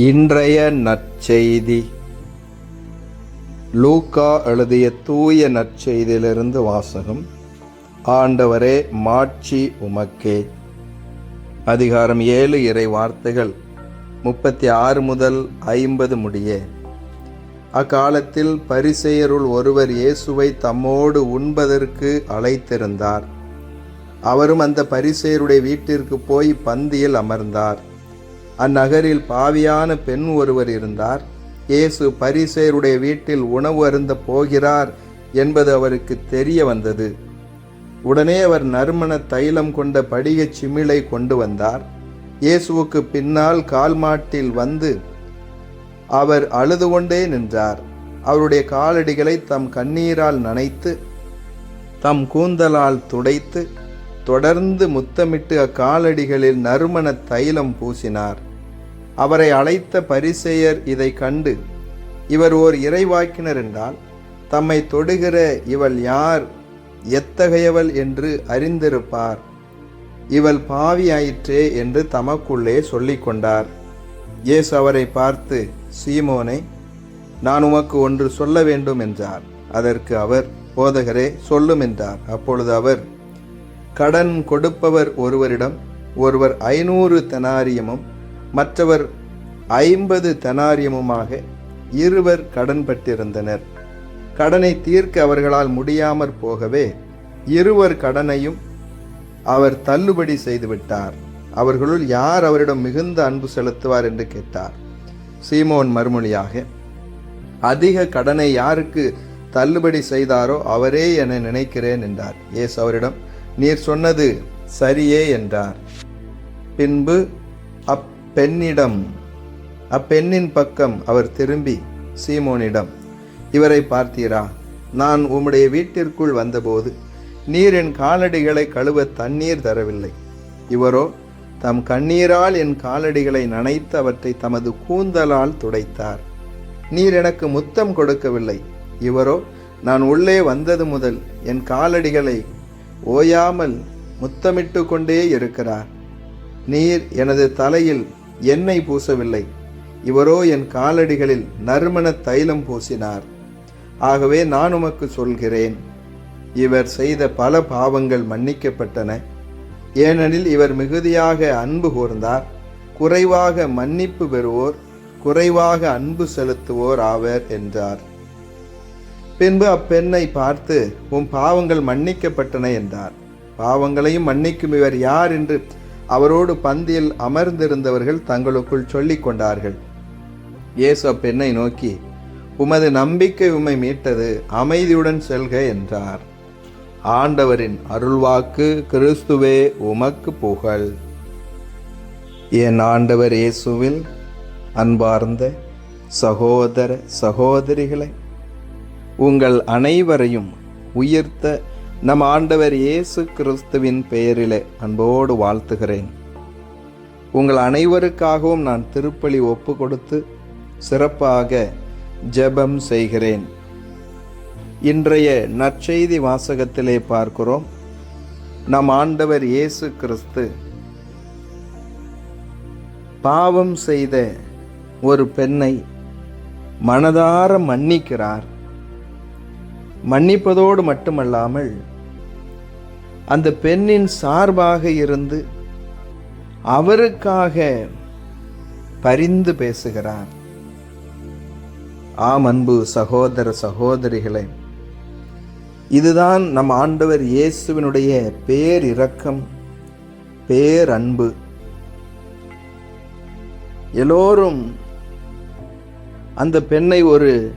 இன்றைய நற்செய்தி. லூக்கா எழுதிய தூய நற்செய்தியிலிருந்து வாசகம். ஆண்டவரே மாட்சி உமக்கே. அதிகாரம் ஏழு இறை வார்த்தைகள் முப்பத்தி ஆறு முதல் ஐம்பது முடிய. அக்காலத்தில் பரிசெயருள் ஒருவர் இயேசுவை தம்மோடு உண்பதற்கு அழைத்திருந்தார். அவரும் அந்த பரிசெயருடைய வீட்டிற்கு போய் பந்தியில் அமர்ந்தார். அந்நகரில் பாவியான பெண் ஒருவர் இருந்தார். இயேசு பரிசேருடைய வீட்டில் உணவு அருந்த போகிறார் என்பது அவருக்கு தெரிய வந்தது. உடனே அவர் நறுமண தைலம் கொண்ட படிகச் சிமிழை கொண்டு வந்தார். இயேசுவுக்கு பின்னால் கால்மாட்டில் வந்து அவர் அழுது கொண்டே நின்றார். அவருடைய காலடிகளை தம் கண்ணீரால் நனைத்து தம் கூந்தலால் துடைத்து தொடர்ந்து முத்தமிட்டு அக்காலடிகளில் நறுமண தைலம் பூசினார். அவரை அழைத்த பரிசெயர் இதை கண்டு இவர் ஓர் இறைவாக்கினர் என்றால் தம்மை தொடுகிற இவள் யார்? எத்தகையவள் என்று அறிந்திருப்பார். இவள் பாவியாயிற்றே என்று தமக்குள்ளே சொல்லிக்கொண்டார் இயேசு அவரை பார்த்து சீமோனை நான் உமக்கு ஒன்று சொல்ல வேண்டும் என்றார். அதற்கு அவர் போதகரே சொல்லும் என்றார். அப்பொழுது அவர் கடன் கொடுப்பவர் ஒருவரிடம் ஒருவர் ஐநூறு தெனாரியமும் மற்றவர் ஐம்பது தனாரியமுமாக இருவர் கடன்பட்டிருந்தனர் கடனை தீர்க்க அவர்களால் முடியாமற் போகவே இருவர் கடனையும் அவர் தள்ளுபடி செய்துவிட்டார். அவர்களுள் யார் அவரிடம் மிகுந்த அன்பு செலுத்துவார் என்று கேட்டார். சீமோன் மறுமொழியாக அதிக கடனை யாருக்கு தள்ளுபடி செய்தாரோ அவரே என நினைக்கிறேன் என்றார். ஏசு அவரிடம் நீர் சொன்னது சரியே என்றார். பின்பு அப் பெண்ணிடம் அப்பெண்ணின் பக்கம் அவர் திரும்பி சீமோனிடம் இவரை பார்த்தீரா? நான் உம்முடைய வீட்டிற்குள் வந்தபோது நீர் என் காலடிகளை கழுவ தண்ணீர் தரவில்லை. இவரோ தம் கண்ணீரால் என் காலடிகளை நனைத்து அவற்றை தமது கூந்தலால் துடைத்தார். நீர் எனக்கு முத்தம் கொடுக்கவில்லை. இவரோ நான் உள்ளே வந்தது முதல் என் காலடிகளை ஓயாமல் முத்தமிட்டு கொண்டே இருக்கிறார். நீர் எனது தலையில் எண்ணெய் பூசவில்லை. இவரோ என் காலடிகளில் நறுமண தைலம் பூசினார். ஆகவே நான் உமக்கு சொல்கிறேன் இவர் செய்த பல பாவங்கள் மன்னிக்கப்பட்டன. ஏனெனில் இவர் மிகுதியாக அன்பு கூர்ந்தார் குறைவாக மன்னிப்பு பெறுவோர் குறைவாக அன்பு செலுத்துவோர் ஆவர் என்றார். பின்பு அப்பெண்ணை பார்த்து உன் பாவங்கள் மன்னிக்கப்பட்டன என்றார். பாவங்களையும் மன்னிக்கும் இவர் யார்? என்று அவரோடு பந்தியில் அமர்ந்திருந்தவர்கள் தங்களுக்குள் சொல்லிக் கொண்டார்கள். இயேசு அப்பெண்ணை நோக்கி உமது நம்பிக்கை உம்மை மீட்டது அமைதியுடன் செல்க என்றார். ஆண்டவரின் அருள்வாக்கு கிறிஸ்துவே உமக்கு புகழ். என் ஆண்டவர் இயேசுவில் அன்பார்ந்த சகோதர சகோதரிகளை உங்கள் அனைவரையும் உயிர்த்த நம் ஆண்டவர் இயேசு கிறிஸ்துவின் பெயரிலே அன்போடு வாழ்த்துகிறேன். உங்கள் அனைவருக்காகவும் நான் திருப்பலி ஒப்பு கொடுத்து சிறப்பாக ஜெபம் செய்கிறேன். இன்றைய நற்செய்தி வாசகத்திலே பார்க்கிறோம். நம் ஆண்டவர் இயேசு கிறிஸ்து பாவம் செய்த ஒரு பெண்ணை மனதார மன்னிக்கிறார். மன்னிப்பதோடு மட்டுமல்லாமல் அந்த பெண்ணின் சார்பாக இருந்து அவருக்காக பரிந்து பேசுகிறார். ஆம் அன்பு சகோதர சகோதரிகளே இதுதான் நம் ஆண்டவர் இயேசுவினுடைய பேரிரக்கம் பேரன்பு. எல்லோரும் அந்த பெண்ணை ஒரு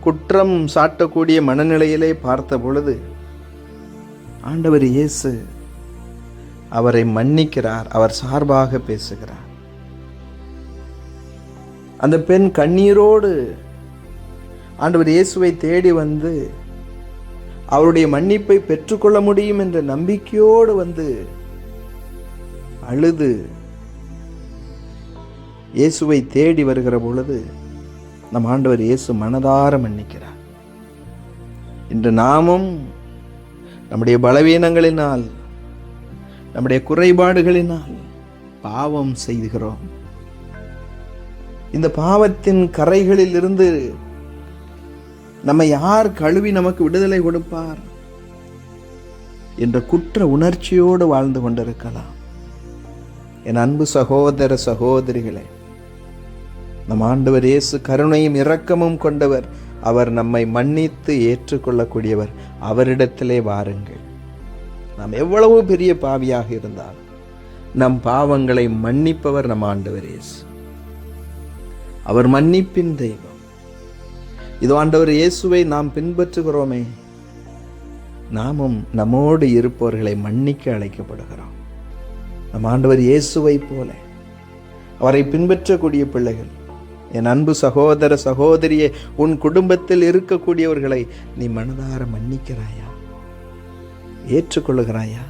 குற்றம் சாட்டக்கூடிய மனநிலையிலே பார்த்த பொழுது ஆண்டவர் இயேசு அவரை மன்னிக்கிறார் அவர் சார்பாக பேசுகிறார். அந்த பெண் கண்ணீரோடு ஆண்டவர் இயேசுவை தேடி வந்து அவருடைய மன்னிப்பை பெற்றுக்கொள்ள முடியும் என்ற நம்பிக்கையோடு வந்து அழுது இயேசுவை தேடி வருகிற பொழுது நம் ஆண்டவர் இயேசு மனதார மன்னிக்கிறார். இன்று நாமும் நம்முடைய பலவீனங்களினால் நம்முடைய குறைபாடுகளினால் பாவம் செய்கிறோம் இந்த பாவத்தின் கரைகளில் இருந்து நம்மை யார் கழுவி நமக்கு விடுதலை கொடுப்பார் என்ற குற்ற உணர்ச்சியோடு வாழ்ந்து கொண்டிருக்கலாம். என் அன்பு சகோதர சகோதரிகளே நம் ஆண்டவர் இயேசு கருணையும் இரக்கமும் கொண்டவர். அவர் நம்மை மன்னித்து ஏற்றுக்கொள்ளக்கூடியவர். அவரிடத்திலே வாருங்கள். நாம் எவ்வளவு பெரிய பாவியாக இருந்தால் நம் பாவங்களை மன்னிப்பவர் நம் ஆண்டவர் இயேசு. அவர் மன்னிப்பின் தெய்வம். இது ஆண்டவர் இயேசுவை நாம் பின்பற்றுகிறோமே. நாமும் நம்மோடு இருப்பவர்களை மன்னிக்க அழைக்கப்படுகிறோம். நம் ஆண்டவர் இயேசுவை போல அவரை பின்பற்றக்கூடிய பிள்ளைகள் என் அன்பு சகோதர சகோதரியே உன் குடும்பத்தில் இருக்கக்கூடியவர்களை நீ மனதார மன்னிக்கிறாயா? ஏற்றுக்கொள்ளுகிறாயா?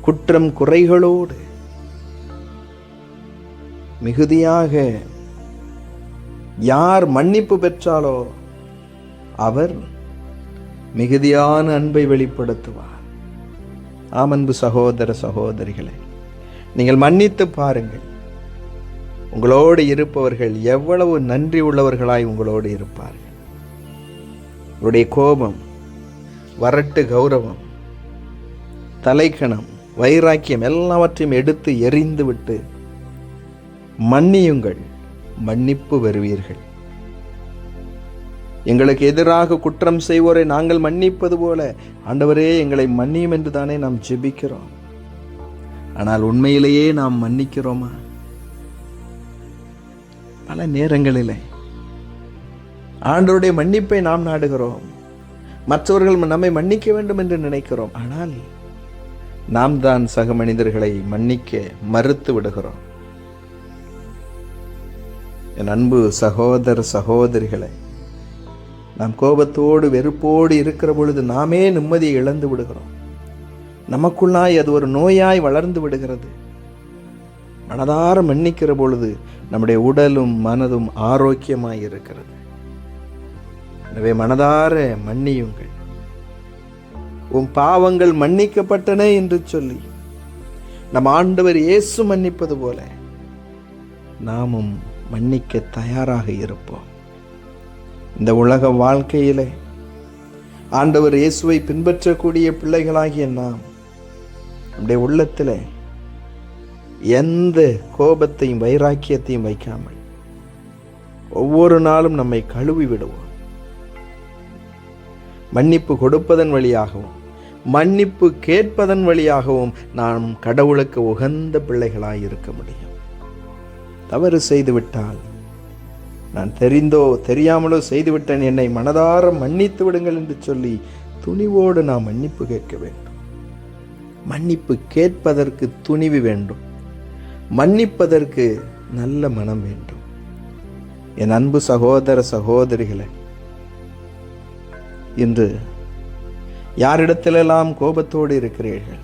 குற்றம் குறைகளோடு மிகுதியாக யார் மன்னிப்பு பெற்றாலோ அவர் மிகுதியான அன்பை வெளிப்படுத்துவார். ஆம் அன்பு சகோதர சகோதரிகளே நீங்கள் மன்னித்து பாருங்கள். உங்களோடு இருப்பவர்கள் எவ்வளவு நன்றி உள்ளவர்களாய் உங்களோடு இருப்பார்கள். உங்களுடைய கோபம் வரட்டு கௌரவம் தலைக்கணம் வைராக்கியம் எல்லாவற்றையும் எடுத்து எறிந்துவிட்டு மன்னியுங்கள் மன்னிப்பு வருவீர்கள் எங்களுக்கு எதிராக குற்றம் செய்வோரை நாங்கள் மன்னிப்பது போல ஆண்டவரே எங்களை மன்னியும் என்று தானே நாம் ஜெபிக்கிறோம். ஆனால் உண்மையிலேயே நாம் மன்னிக்கிறோமா? பல நேரங்களிலே. ஆண்டவருடைய மன்னிப்பை நாம் நாடுகிறோம். மற்றவர்கள் நம்மை மன்னிக்க வேண்டும் என்று நினைக்கிறோம். ஆனால் நாம் தான் சக மனிதர்களை மன்னிக்க மறுத்து விடுகிறோம். என் அன்பு சகோதர சகோதரிகளை நாம் கோபத்தோடு வெறுப்போடு இருக்கிற பொழுது நாமே நிம்மதியை இழந்து விடுகிறோம். நமக்குள்ளாய் அது ஒரு நோயாய் வளர்ந்து விடுகிறது. மனதார மன்னிக்கிற பொழுது நம்முடைய உடலும் மனதும் ஆரோக்கியமாக இருக்கிறது. எனவே மனதார மன்னியுங்கள். உன் பாவங்கள் மன்னிக்கப்பட்டன என்று சொல்லி நம் ஆண்டவர் இயேசு மன்னிப்பது போல நாமும் மன்னிக்க தயாராக இருப்போம். இந்த உலக வாழ்க்கையிலே ஆண்டவர் இயேசுவை பின்பற்றக்கூடிய பிள்ளைகளாகிய நாம் நம்முடைய உள்ளத்தில் எந்த கோபத்தையும் வைராக்கியத்தையும் வைக்காமல் ஒவ்வொரு நாளும் நம்மை கழுவி விடுவோம். மன்னிப்பு கொடுப்பதன் வழியாகவும் மன்னிப்பு கேட்பதன் வழியாகவும் நாம் கடவுளுக்கு உகந்த பிள்ளைகளாய் இருக்க முடியும். தவறு செய்துவிட்டால் நான் தெரிந்தோ தெரியாமலோ செய்துவிட்டேன் என்னை மனதார மன்னித்து விடுங்கள் என்று சொல்லி துணிவோடு நாம் மன்னிப்பு கேட்க வேண்டும். மன்னிப்பு கேட்பதற்கு துணிவு வேண்டும். மன்னிப்பதற்கு நல்ல மனம் வேண்டும். என் அன்பு சகோதர சகோதரிகளை இன்று யாரிடத்திலெல்லாம் கோபத்தோடு இருக்கிறீர்கள்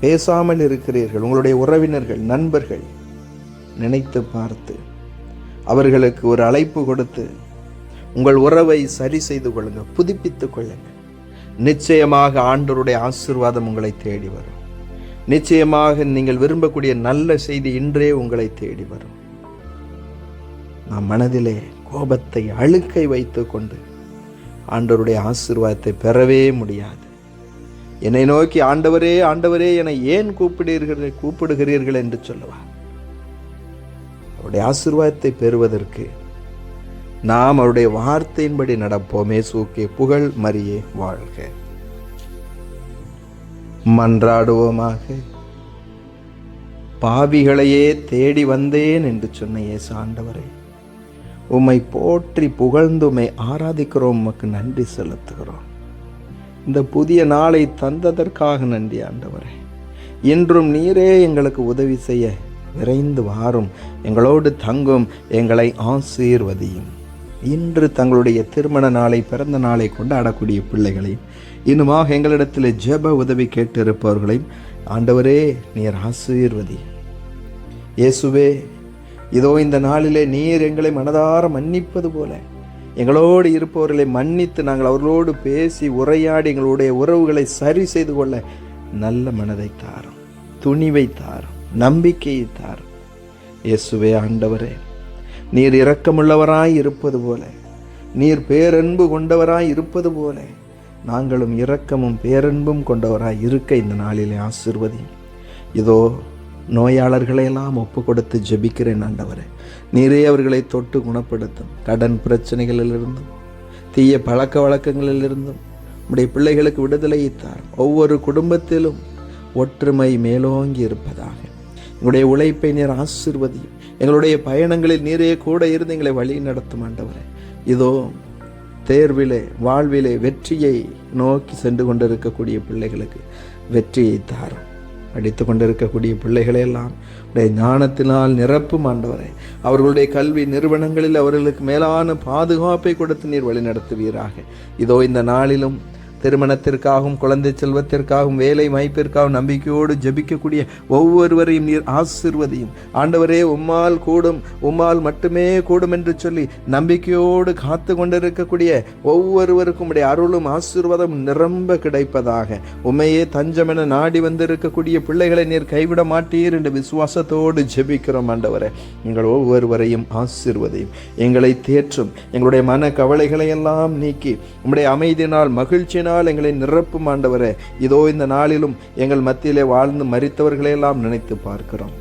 பேசாமல் இருக்கிறீர்கள் உங்களுடைய உறவினர்கள் நண்பர்கள் நினைத்து பார்த்து அவர்களுக்கு ஒரு அழைப்பு கொடுத்து உங்கள் உறவை சரி செய்து கொள்ளுங்கள் புதுப்பித்துக் கொள்ளுங்கள். நிச்சயமாக ஆண்டவருடைய ஆசிர்வாதம் உங்களை தேடி வரும். நிச்சயமாக நீங்கள் விரும்பக்கூடிய நல்ல செய்தி இன்றே உங்களை தேடி வரும். நாம் மனதிலே கோபத்தை அழுக்கை வைத்து கொண்டு ஆண்டவருடைய ஆசீர்வாதத்தை பெறவே முடியாது. என்னை நோக்கி ஆண்டவரே ஆண்டவரே என ஏன் கூப்பிடுகிறீர்கள் கூப்பிடுகிறீர்கள் என்று சொல்லுவார். அவருடைய ஆசீர்வாதத்தை பெறுவதற்கு நாம் அவருடைய வார்த்தையின்படி நடப்போமே. சூக்கே புகழ் மறியே வாழ்க. மன்றாடுவோமாக. பாவிகளையே தேடி வந்தேன் என்று சொன்ன இயேசு ஆண்டவரே உம்மை போற்றி புகழ்ந்து உம்மை ஆராதிக்கிறோம் உமக்கு நன்றி செலுத்துகிறோம். இந்த புதிய நாளை தந்ததற்காக நன்றி ஆண்டவரே. இன்றும் நீரே எங்களுக்கு உதவி செய்ய விரைந்து வாரும். எங்களோடு தங்கும் எங்களை ஆசீர்வதியும். இன்று தங்களுடைய திருமண நாளை பிறந்த நாளை கொண்டாடக்கூடிய பிள்ளைகளையும் இன்னுமாக எங்களிடத்தில் ஜெப உதவி கேட்டிருப்பவர்களையும் ஆண்டவரே நீர் ஆசீர்வதி. இயேசுவே இதோ இந்த நாளிலே நீர் எங்களை மனதார மன்னிப்பது போல எங்களோடு இருப்பவர்களை மன்னித்து நாங்கள் அவர்களோடு பேசி உரையாடி எங்களுடைய உறவுகளை சரி செய்து கொள்ள நல்ல மனதை தாரும் துணிவை தாரும் நம்பிக்கையை தாரும். இயேசுவே ஆண்டவரே நீர் இரக்கமுள்ளவராய் இருப்பது போல. நீர் பேரன்பு கொண்டவராய் இருப்பது போல. நாங்களும் இரக்கமும் பேரன்பும் கொண்டவராய் இருக்க இந்த நாளிலே ஆசிர்வதி. இதோ நோயாளர்களையெல்லாம் ஒப்பு கொடுத்து ஜெபிக்கிறேன் ஆண்டவரே. நீரே அவர்களை தொட்டு குணப்படுத்தும். கடன் பிரச்சனைகளிலிருந்தும் தீய பழக்க வழக்கங்களிலிருந்தும் உடைய பிள்ளைகளுக்கு விடுதலையை தார் ஒவ்வொரு குடும்பத்திலும் ஒற்றுமை மேலோங்கி இருப்பதாக. உங்களுடைய உழைப்பை நீர் ஆசிர்வதியும். எங்களுடைய பயணங்களில் நீரே கூட இருந்து எங்களை வழி நடத்தும் ஆண்டவரே. இதோ தேர்விலே வாழ்விலே வெற்றியை நோக்கி சென்று கொண்டிருக்கக்கூடிய பிள்ளைகளுக்கு வெற்றியை தாரும். படித்து கொண்டிருக்கக்கூடிய பிள்ளைகளையெல்லாம் உடைய ஞானத்தினால் நிரப்பும் ஆண்டவரே. அவர்களுடைய கல்வி நிறுவனங்களில் அவர்களுக்கு மேலான பாதுகாப்பை கொடுத்து நீர் வழிநடத்துவீராக. இதோ இந்த நாளிலும் திருமணத்திற்காகவும் குழந்தை செல்வத்திற்காகவும் வேலை வாய்ப்பிற்காகவும் நம்பிக்கையோடு ஜெபிக்கக்கூடிய ஒவ்வொருவரையும் நீர் ஆசிர்வதையும். ஆண்டவரே உம்மால் கூடும் உம்மால் மட்டுமே கூடும் என்று சொல்லி நம்பிக்கையோடு காத்து கொண்டிருக்கக்கூடிய ஒவ்வொருவருக்கும் உடைய அருளும் ஆசீர்வாதம் நிரம்ப கிடைப்பதாக. உண்மையே தஞ்சமென நாடி வந்திருக்கக்கூடிய பிள்ளைகளை நீர் கைவிட மாட்டீர் என்று விசுவாசத்தோடு ஜெபிக்கிறோம் ஆண்டவரே. எங்கள் ஒவ்வொருவரையும் ஆசிர்வதையும். எங்களை தேற்றும் எங்களுடைய மன கவலைகளை எல்லாம் நீக்கி உம்முடைய அமைதியினால் மகிழ்ச்சியினால் எங்களை நிரப்பும் ஆண்டவரே. இதோ இந்த நாளிலும் எங்கள் மத்தியிலே வாழ்ந்து மறித்தவர்களையெல்லாம் நினைத்து பார்க்கிறோம்.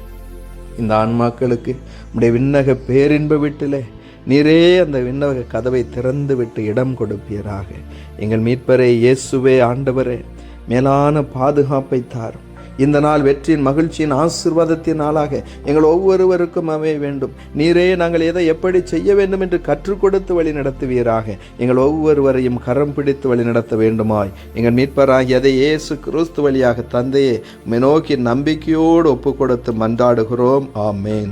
இந்த ஆன்மாக்களுக்கு உடைய விண்ணக பேரின்ப வீட்டிலே நீரே அந்த விண்ணக கதவை திறந்து விட்டு இடம் கொடுப்பீராக. எங்கள் மீட்பரே இயேசுவே ஆண்டவரே மேலான பாதுகாப்பை தாரும். இந்த நாள் வெற்றியின் மகிழ்ச்சியின் ஆசிர்வாதத்தின் நாளாக எங்கள் ஒவ்வொருவருக்கும் அமைய வேண்டும். நீரே நாங்கள் எதை எப்படி செய்ய வேண்டும் என்று கற்றுக் கொடுத்து வழி நடத்துவீராக. எங்கள் ஒவ்வொருவரையும் கரம் பிடித்து வழி நடத்த வேண்டுமாய். எங்கள் மீட்பராகி அதை இயேசு கிறிஸ்து வழியாக தந்தையே நோக்கி நம்பிக்கையோடு ஒப்பு கொடுத்து மன்றாடுகிறோம். ஆமேன்.